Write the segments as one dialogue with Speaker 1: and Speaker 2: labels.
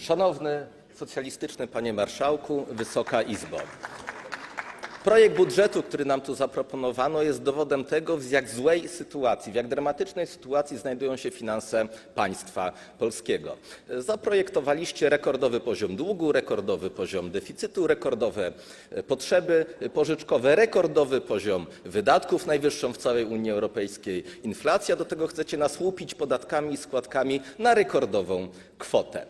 Speaker 1: Szanowny socjalistyczny panie marszałku, Wysoka Izbo. Projekt budżetu, który nam tu zaproponowano, jest dowodem tego, w jak złej sytuacji, w jak dramatycznej sytuacji znajdują się finanse państwa polskiego. Zaprojektowaliście rekordowy poziom długu, rekordowy poziom deficytu, rekordowe e, potrzeby pożyczkowe, rekordowy poziom wydatków, najwyższą w całej Unii Europejskiej inflacja. Do tego chcecie nas łupić podatkami i składkami na rekordową kwotę.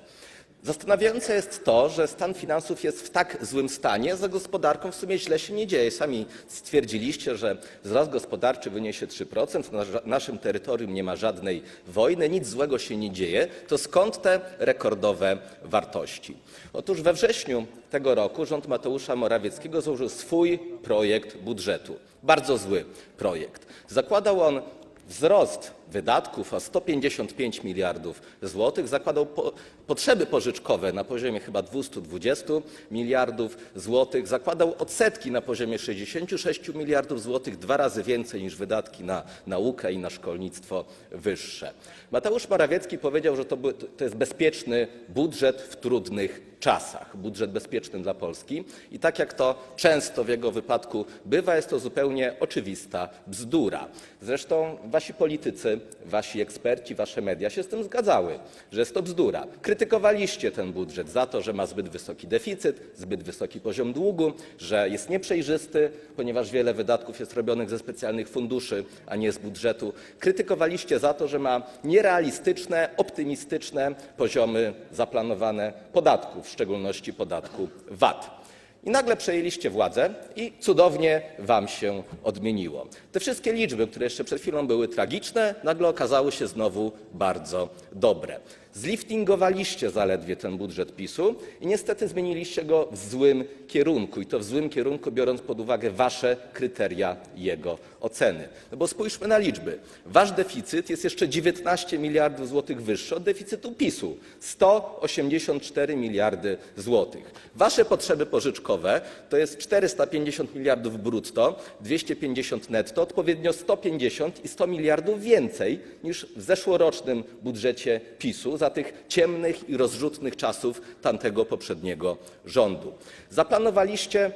Speaker 1: Zastanawiające jest to, że stan finansów jest w tak złym stanie, za gospodarką w sumie źle się nie dzieje. Sami stwierdziliście, że wzrost gospodarczy wyniesie 3%, na naszym terytorium nie ma żadnej wojny, nic złego się nie dzieje. To skąd te rekordowe wartości? Otóż we wrześniu tego roku rząd Mateusza Morawieckiego złożył swój projekt budżetu. Bardzo zły projekt. Zakładał on Wzrost wydatków o 155 miliardów złotych zakładał po, potrzeby pożyczkowe na poziomie chyba 220 miliardów złotych, zakładał odsetki na poziomie 66 miliardów złotych, dwa razy więcej niż wydatki na naukę i na szkolnictwo wyższe. Mateusz Morawiecki powiedział, że to, to jest bezpieczny budżet w trudnych czasach, budżet bezpieczny dla Polski i tak jak to często w jego wypadku bywa, jest to zupełnie oczywista bzdura. Zresztą wasi politycy, wasi eksperci, wasze media się z tym zgadzały, że jest to bzdura. Krytykowaliście ten budżet za to, że ma zbyt wysoki deficyt, zbyt wysoki poziom długu, że jest nieprzejrzysty, ponieważ wiele wydatków jest robionych ze specjalnych funduszy, a nie z budżetu. Krytykowaliście za to, że ma nierealistyczne, optymistyczne poziomy zaplanowane podatków, w szczególności podatku VAT. I nagle przejęliście władzę i cudownie wam się odmieniło. Te wszystkie liczby, które jeszcze przed chwilą były tragiczne, nagle okazały się znowu bardzo dobre. Zliftingowaliście zaledwie ten budżet PiSu i niestety zmieniliście go w złym kierunku i to w złym kierunku, biorąc pod uwagę wasze kryteria jego oceny. No bo spójrzmy na liczby. Wasz deficyt jest jeszcze 19 miliardów złotych wyższy od deficytu PiSu 184 miliardy złotych. Wasze potrzeby pożyczkowe to jest 450 miliardów brutto, 250 netto, odpowiednio 150 i 100 miliardów więcej niż w zeszłorocznym budżecie PiSu za tych ciemnych i rozrzutnych czasów tamtego poprzedniego rządu. Zaplanowaliście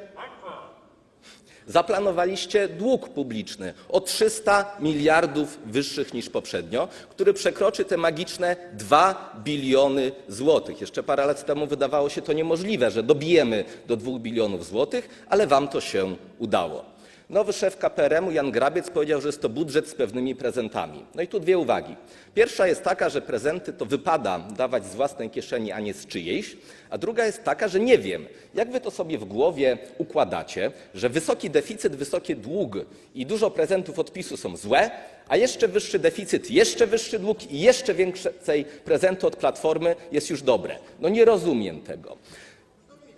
Speaker 1: Zaplanowaliście dług publiczny o 300 miliardów wyższych niż poprzednio, który przekroczy te magiczne 2 biliony złotych. Jeszcze parę lat temu wydawało się to niemożliwe, że dobijemy do 2 bilionów złotych, ale wam to się udało. Nowy szef KPRM-u Jan Grabiec powiedział, że jest to budżet z pewnymi prezentami. No i tu dwie uwagi. Pierwsza jest taka, że prezenty to wypada dawać z własnej kieszeni, a nie z czyjejś, a druga jest taka, że nie wiem, jak wy to sobie w głowie układacie, że wysoki deficyt, wysoki dług i dużo prezentów od PiSu są złe, a jeszcze wyższy deficyt, jeszcze wyższy dług i jeszcze więcej prezentu od Platformy jest już dobre. No nie rozumiem tego.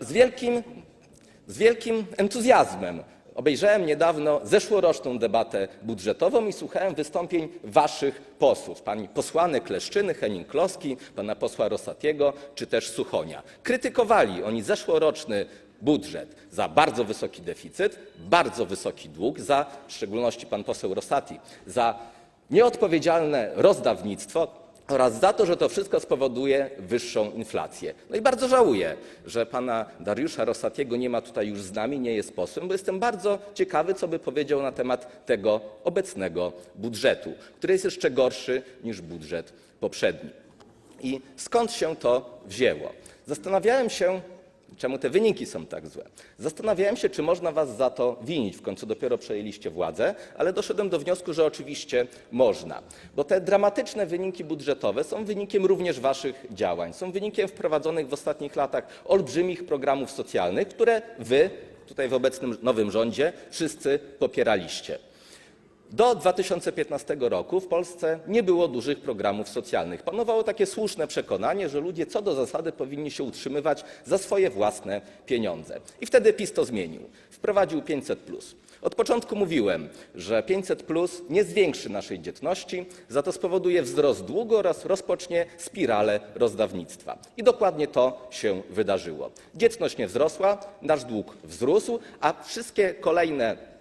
Speaker 1: Z wielkim z wielkim entuzjazmem obejrzałem niedawno zeszłoroczną debatę budżetową i słuchałem wystąpień waszych posłów, pani posłanek Leszczyny, Henning-Kloski, pana posła Rosatiego czy też Suchonia. Krytykowali oni zeszłoroczny budżet za bardzo wysoki deficyt, bardzo wysoki dług, za, w szczególności pan poseł Rosati, za nieodpowiedzialne rozdawnictwo, oraz za to, że to wszystko spowoduje wyższą inflację. No i bardzo żałuję, że pana Dariusza Rosatiego nie ma tutaj już z nami, nie jest posłem, bo jestem bardzo ciekawy, co by powiedział na temat tego obecnego budżetu, który jest jeszcze gorszy niż budżet poprzedni. I skąd się to wzięło? Zastanawiałem się, czemu te wyniki są tak złe. Zastanawiałem się, czy można was za to winić. W końcu dopiero przejęliście władzę, ale doszedłem do wniosku, że oczywiście można. Bo te dramatyczne wyniki budżetowe są wynikiem również waszych działań. Są wynikiem wprowadzonych w ostatnich latach olbrzymich programów socjalnych, które wy tutaj w obecnym nowym rządzie wszyscy popieraliście. Do 2015 roku w Polsce nie było dużych programów socjalnych. Panowało takie słuszne przekonanie, że ludzie co do zasady powinni się utrzymywać za swoje własne pieniądze. I wtedy PiS to zmienił. Wprowadził 500. Od początku mówiłem, że 500 nie zwiększy naszej dzietności, za to spowoduje wzrost długu oraz rozpocznie spiralę rozdawnictwa. I dokładnie to się wydarzyło. Dzietność nie wzrosła, nasz dług wzrósł, a wszystkie kolejne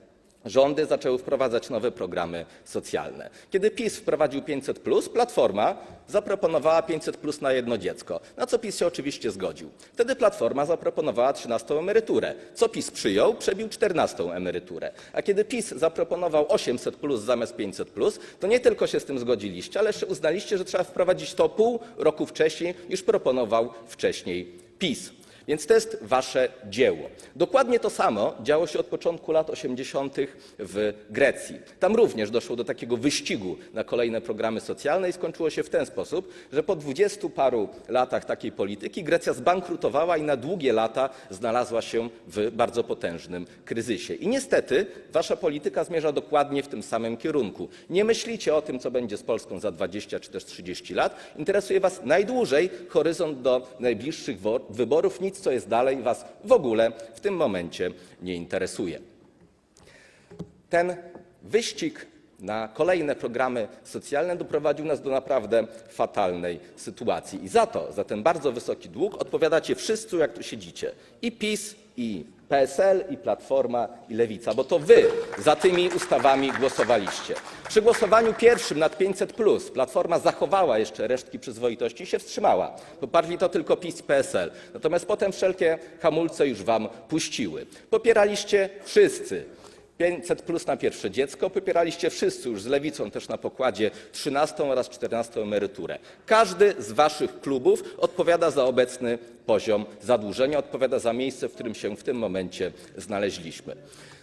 Speaker 1: rządy zaczęły wprowadzać nowe programy socjalne. Kiedy PiS wprowadził 500+, Platforma zaproponowała 500+ na jedno dziecko, na co PiS się oczywiście zgodził. Wtedy Platforma zaproponowała 13. emeryturę, co PiS przyjął, przebił 14. emeryturę. A kiedy PiS zaproponował 800+ zamiast 500+, to nie tylko się z tym zgodziliście, ale jeszcze uznaliście, że trzeba wprowadzić to pół roku wcześniej, niż proponował wcześniej PiS. Więc to jest wasze dzieło. Dokładnie to samo działo się od początku lat 80. w Grecji. Tam również doszło do takiego wyścigu na kolejne programy socjalne i skończyło się w ten sposób, że po dwudziestu paru latach takiej polityki Grecja zbankrutowała i na długie lata znalazła się w bardzo potężnym kryzysie. I niestety wasza polityka zmierza dokładnie w tym samym kierunku. Nie myślicie o tym, co będzie z Polską za 20 czy też 30 lat. Interesuje was najdłużej horyzont do najbliższych wyborów. Nic, co jest dalej, was w ogóle w tym momencie nie interesuje. Ten wyścig na kolejne programy socjalne doprowadził nas do naprawdę fatalnej sytuacji. I za to, za ten bardzo wysoki dług odpowiadacie wszyscy, jak tu siedzicie. I PiS, i PSL, i Platforma, i Lewica, bo to wy za tymi ustawami głosowaliście. Przy głosowaniu pierwszym nad 500 Platforma zachowała jeszcze resztki przyzwoitości i się wstrzymała. Poparli to tylko PiS PSL. Natomiast potem wszelkie hamulce już wam puściły. Popieraliście wszyscy 500 plus na pierwsze dziecko. Popieraliście wszyscy już z lewicą też na pokładzie 13 oraz 14 emeryturę. Każdy z waszych klubów odpowiada za obecny poziom zadłużenia, odpowiada za miejsce, w którym się w tym momencie znaleźliśmy.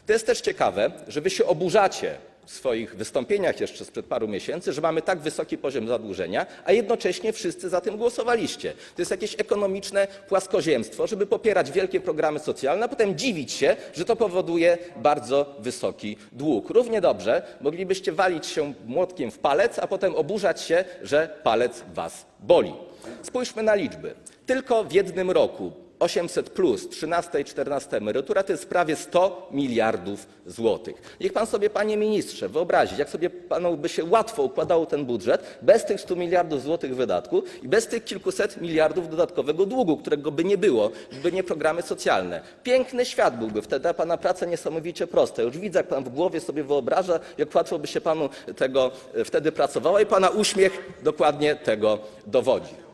Speaker 1: To jest też ciekawe, że wy się oburzacie swoich wystąpieniach jeszcze sprzed paru miesięcy, że mamy tak wysoki poziom zadłużenia, a jednocześnie wszyscy za tym głosowaliście. To jest jakieś ekonomiczne płaskoziemstwo, żeby popierać wielkie programy socjalne, a potem dziwić się, że to powoduje bardzo wysoki dług. Równie dobrze moglibyście walić się młotkiem w palec, a potem oburzać się, że palec was boli. Spójrzmy na liczby. Tylko w jednym roku 800 plus, 13 i 14 emerytura to jest prawie 100 miliardów złotych. Niech pan sobie, panie ministrze, wyobrazi, jak sobie panu by się łatwo układało ten budżet bez tych 100 miliardów złotych wydatku i bez tych kilkuset miliardów dodatkowego długu, którego by nie było, gdyby nie programy socjalne. Piękny świat byłby wtedy, a pana praca niesamowicie prosta. Już widzę, jak pan w głowie sobie wyobraża, jak łatwo by się panu tego e, wtedy pracowało i pana uśmiech dokładnie tego dowodzi.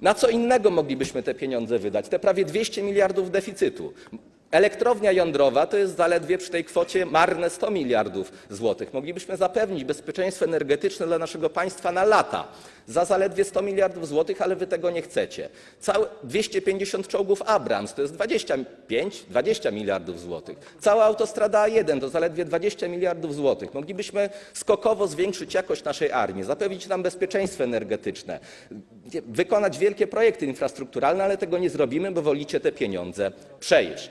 Speaker 1: Na co innego moglibyśmy te pieniądze wydać? Te prawie 200 miliardów deficytu. Elektrownia jądrowa to jest zaledwie przy tej kwocie marne 100 miliardów złotych. Moglibyśmy zapewnić bezpieczeństwo energetyczne dla naszego państwa na lata za zaledwie 100 miliardów złotych, ale wy tego nie chcecie. Całe 250 czołgów Abrams to jest 25-20 miliardów złotych. Cała autostrada A1 to zaledwie 20 miliardów złotych. Moglibyśmy skokowo zwiększyć jakość naszej armii, zapewnić nam bezpieczeństwo energetyczne, wykonać wielkie projekty infrastrukturalne, ale tego nie zrobimy, bo wolicie te pieniądze przejeść.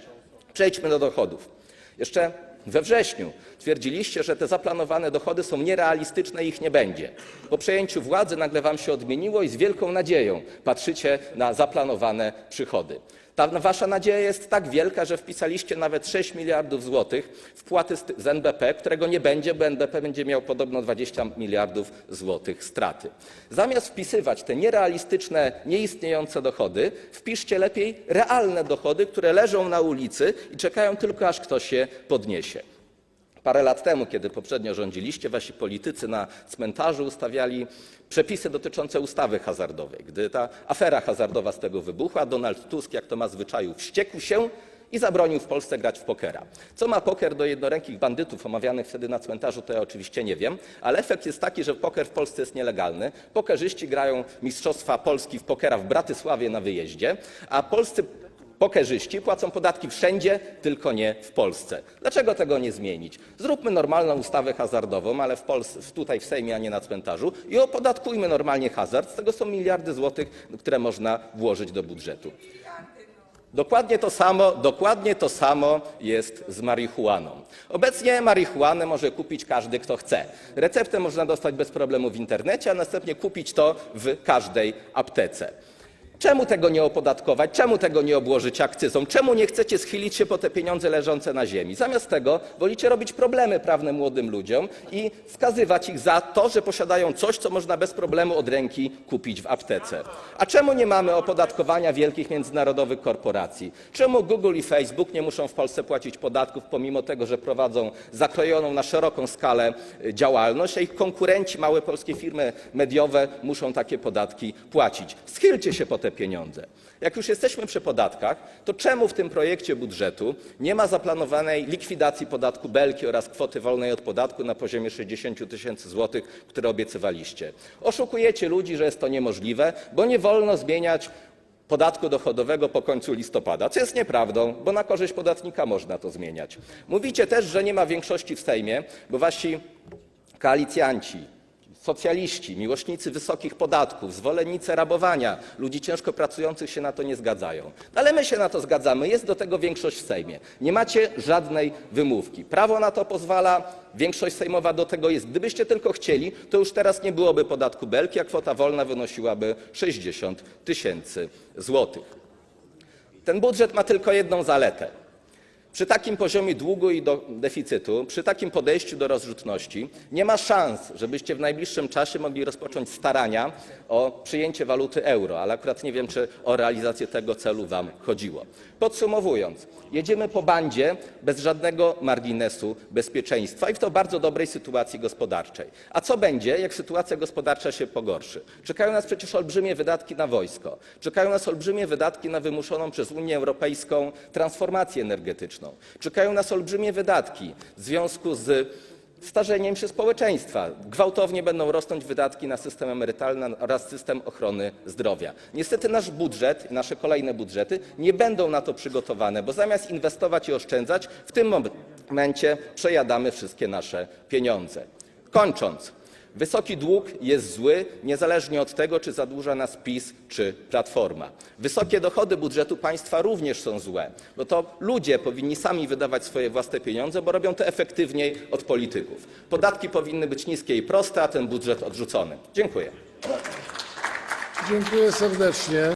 Speaker 1: Przejdźmy do dochodów. Jeszcze we wrześniu twierdziliście, że te zaplanowane dochody są nierealistyczne i ich nie będzie. Po przejęciu władzy nagle wam się odmieniło i z wielką nadzieją patrzycie na zaplanowane przychody. Ta wasza nadzieja jest tak wielka, że wpisaliście nawet 6 miliardów złotych wpłaty z ty- z NBP, którego nie będzie, bo NBP będzie miał podobno 20 miliardów złotych straty. Zamiast wpisywać te nierealistyczne, nieistniejące dochody, wpiszcie lepiej realne dochody, które leżą na ulicy i czekają tylko, aż ktoś je podniesie. Parę lat temu, kiedy poprzednio rządziliście, wasi politycy na cmentarzu ustawiali przepisy dotyczące ustawy hazardowej. Gdy ta afera hazardowa z tego wybuchła, Donald Tusk, jak to ma zwyczaju, wściekł się i zabronił w Polsce grać w pokera. Co ma poker do jednorękich bandytów omawianych wtedy na cmentarzu, to ja oczywiście nie wiem, ale efekt jest taki, że poker w Polsce jest nielegalny. Pokerzyści grają Mistrzostwa Polski w pokera w Bratysławie na wyjeździe, a polscy Pokerzyści płacą podatki wszędzie, tylko nie w Polsce. Dlaczego tego nie zmienić? Zróbmy normalną ustawę hazardową, ale w Polsce, tutaj w Sejmie, a nie na cmentarzu i opodatkujmy normalnie hazard. Z tego są miliardy złotych, które można włożyć do budżetu. Dokładnie to samo, dokładnie to samo jest z marihuaną. Obecnie marihuanę może kupić każdy, kto chce. Receptę można dostać bez problemu w internecie, a następnie kupić to w każdej aptece. Czemu tego nie opodatkować? Czemu tego nie obłożyć akcyzą? Czemu nie chcecie schylić się po te pieniądze leżące na ziemi? Zamiast tego wolicie robić problemy prawne młodym ludziom i skazywać ich za to, że posiadają coś, co można bez problemu od ręki kupić w aptece. A czemu nie mamy opodatkowania wielkich międzynarodowych korporacji? Czemu Google i Facebook nie muszą w Polsce płacić podatków, pomimo tego, że prowadzą zakrojoną na szeroką skalę y, działalność, a ich konkurenci, małe polskie firmy mediowe, muszą takie podatki płacić? Schylcie się po te pieniądze. Jak już jesteśmy przy podatkach, to czemu w tym projekcie budżetu nie ma zaplanowanej likwidacji podatku Belki oraz kwoty wolnej od podatku na poziomie 60 tysięcy złotych, które obiecywaliście? Oszukujecie ludzi, że jest to niemożliwe, bo nie wolno zmieniać podatku dochodowego po końcu listopada, co jest nieprawdą, bo na korzyść podatnika można to zmieniać. Mówicie też, że nie ma większości w Sejmie, bo wasi koalicjanci, socjaliści, miłośnicy wysokich podatków, zwolennicy rabowania ludzi ciężko pracujących się na to nie zgadzają. Ale my się na to zgadzamy, jest do tego większość w Sejmie. Nie macie żadnej wymówki. Prawo na to pozwala, większość sejmowa do tego jest. Gdybyście tylko chcieli, to już teraz nie byłoby podatku Belki, a kwota wolna wynosiłaby 60 tysięcy złotych. Ten budżet ma tylko jedną zaletę. Przy takim poziomie długu i deficytu, przy takim podejściu do rozrzutności nie ma szans, żebyście w najbliższym czasie mogli rozpocząć starania o przyjęcie waluty euro, ale akurat nie wiem, czy o realizację tego celu wam chodziło. Podsumowując, jedziemy po bandzie bez żadnego marginesu bezpieczeństwa i w to bardzo dobrej sytuacji gospodarczej. A co będzie, jak sytuacja gospodarcza się pogorszy? Czekają nas przecież olbrzymie wydatki na wojsko, czekają nas olbrzymie wydatki na wymuszoną przez Unię Europejską transformację energetyczną, czekają nas olbrzymie wydatki w związku z starzeniem się społeczeństwa. Gwałtownie będą rosnąć wydatki na system emerytalny oraz system ochrony zdrowia. Niestety nasz budżet nasze kolejne budżety nie będą na to przygotowane, bo zamiast inwestować i oszczędzać, w tym momencie przejadamy wszystkie nasze pieniądze. Kończąc, wysoki dług jest zły, niezależnie od tego, czy zadłuża nas PiS czy Platforma. Wysokie dochody budżetu państwa również są złe, bo to ludzie powinni sami wydawać swoje własne pieniądze, bo robią to efektywniej od polityków. Podatki powinny być niskie i proste, a ten budżet odrzucony. Dziękuję.
Speaker 2: Dziękuję serdecznie.